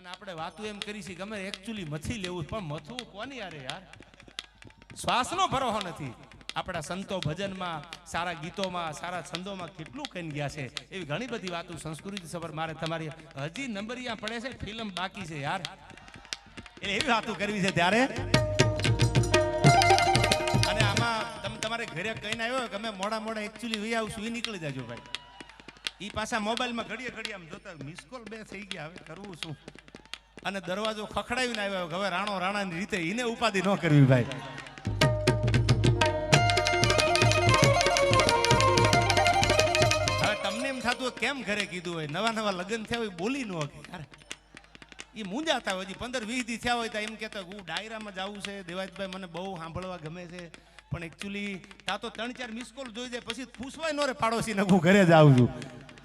અને આપણે વાતું એમ કરી છે ગમે એકચ્યુઅલી મથી લેવું પણ મથવું કોની યારે યાર? શ્વાસનો ભરોહો નથી. આપણા સંતો ભજનમાં, સારા ગીતોમાં, સારા છંદોમાં કેટલું કહીને ગયા છે. એવી ઘણી બધી વાતો સંસ્કૃતિ સભર મારે તમારી હજી નંબરિયા પડે છે, ફિલ્મ બાકી છે યાર. એટલે એવી વાતો કરવી છે ત્યારે. અને આમાં તમે, તમારે ઘરે કહીને આવ્યો કે અમે મોડા મોડા એકચ્યુઅલી વહી આવશું એ નીકળી જાજો ભાઈ. એ પાછા મોબાઈલમાં ઘડીએ ઘડીએ આમ જોતા મિસ કોલ બે થઈ ગયા, હવે કરવું શું? અને દરવાજો ખખડાવીને આવ્યો. હવે રાણો રાણાની રીતે એને ઉપાધિ ન કરવી ભાઈ. હવે તમને એમ થતું કેમ ઘરે કીધું હોય? નવા નવા લગ્ન થયા હોય, બોલી ન કે યાર એ મૂંઝાતા હોય. હજી પંદર વીસ દી થયા હોય તો એમ કહેતા હું ડાયરામાં જવું છે. દેવાજભાઈ મને બહુ સાંભળવા ગમે છે. પણ એકચ્યુઅલી ત્યાં તો ત્રણ ચાર મિસ કોલ જોઈ જાય, પછી પૂછવાય નો રે પાડોશી ને હું ઘરે જ આવું છું.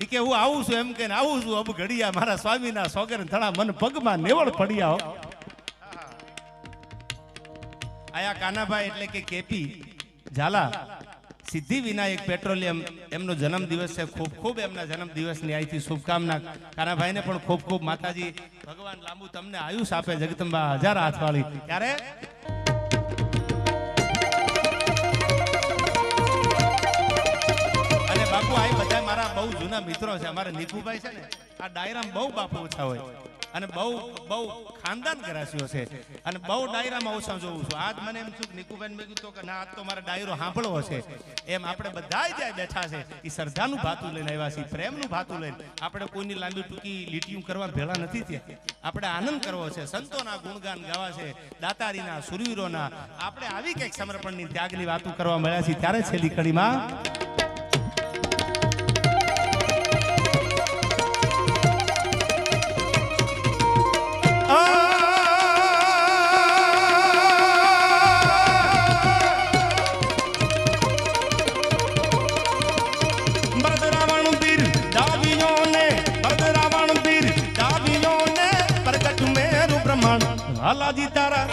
એ કે હું આવું છું એમ કે આવું છું. અબ ઘડિયા મારા સ્વામીના સોગર થણા મન પગમાં નેવળ પડ્યા આયા કાનાભાઈ એટલે કે કેપી. ઝાલા, સિદ્ધિ વિનાયક પેટ્રોલિયમ એમનો જન્મ દિવસ છે. ખૂબ ખૂબ એમના જન્મ દિવસની અહીંથી શુભકામના. કાનાભાઈને પણ ખૂબ ખૂબ માતાજી, ભગવાન લાંબુ તમને આયુષ આપે જગદંબા, હજાર હાથવાળી. ત્યારે બાપુ, આ બધા મારા બહુ જૂના મિત્રો છે. અમારા નિકુભાઈ છે ને, આ ડાયરામાં બહુ બાપુ ઓછા હોય. અને બહુ બહુ ખાનદાન ઘરાસીઓ છે. અને બહુ ડાયરામાં ઓછા જોઉં છું. આજ મને એમ છું કે મેં કીધું કે ના, આજ તો મારે ડાયરો સાંભળવો છે. એમ આપણે બધા જ્યાં બેઠા છે. એ શ્રદ્ધાનું ભાતું લઈને આવ્યા છીએ પ્રેમનું ભાતું લઈને. આપણે કોઈની લાંબી ટૂંકી લીટીયું કરવા ભેળા નથી થયા. આપણે આનંદ કરવો છે. સંતોના ગુણગાન ગાવા છે. દાતારીના સુરવીરોના આપણે આવી કંઈક સમર્પણની ત્યાગની વાતો કરવા મળ્યા છીએ. ત્યારે છેલ્લી કડીમાં હાલાજી તારા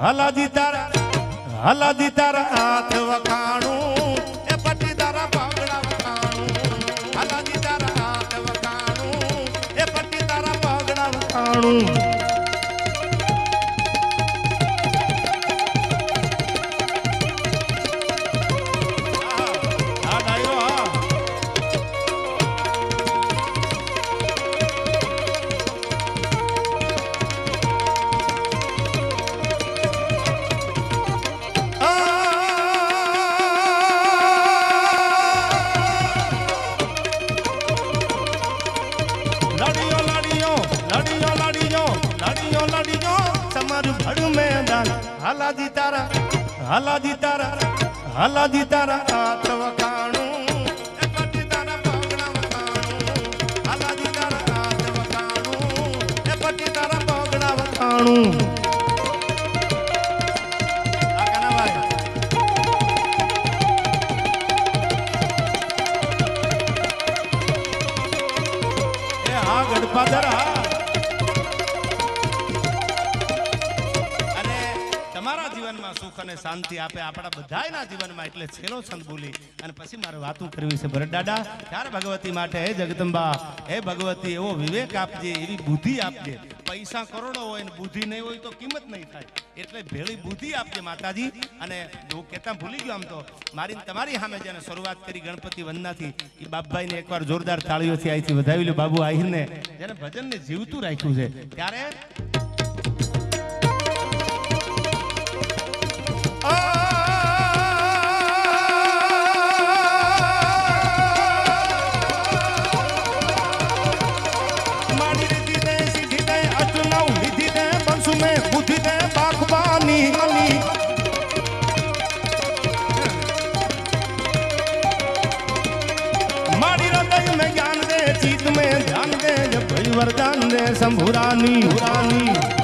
હાલાજી તારા હાલાજી તારા હાથ લડિયો લડિયો લડિયો લડિયો તમારું ભડું મેદાન. હાલાજી તારા હાલાજી તારા હાલાજી તારા આતવકાણું વખાણું. એ પટી તમારા જીવનમાં સુખ અને શાંતિ આપે, આપણા બધાના જીવનમાં એટલે છેલ્લો છંદ બોલી અને પછી મારે વાતું કરવી છે ભરત દાદા ત્યારે ભગવતી માટે હે જગદંબા, હે ભગવતી, એવો વિવેક આપજે, એવી બુદ્ધિ આપજે. પૈસા કરોડો હોય ને બુદ્ધિ નહીં હોય તો કિંમત નહીં થાય. એટલે ભેળી બુદ્ધિ આપજે માતાજી. અને હું કહેતા ભૂલી ગયો આમ તો મારી તમારી સામે જેને શરૂઆત કરી ગણપતિ વંદનાથી, એ બાપભાઈને એકવાર જોરદાર તાળીઓથી અહીંથી વધાવી લો બાબુ આહીને જેને ભજનને જીવતું રાખ્યું છે. ત્યારે वरदान दे शंभुरानी हुरानी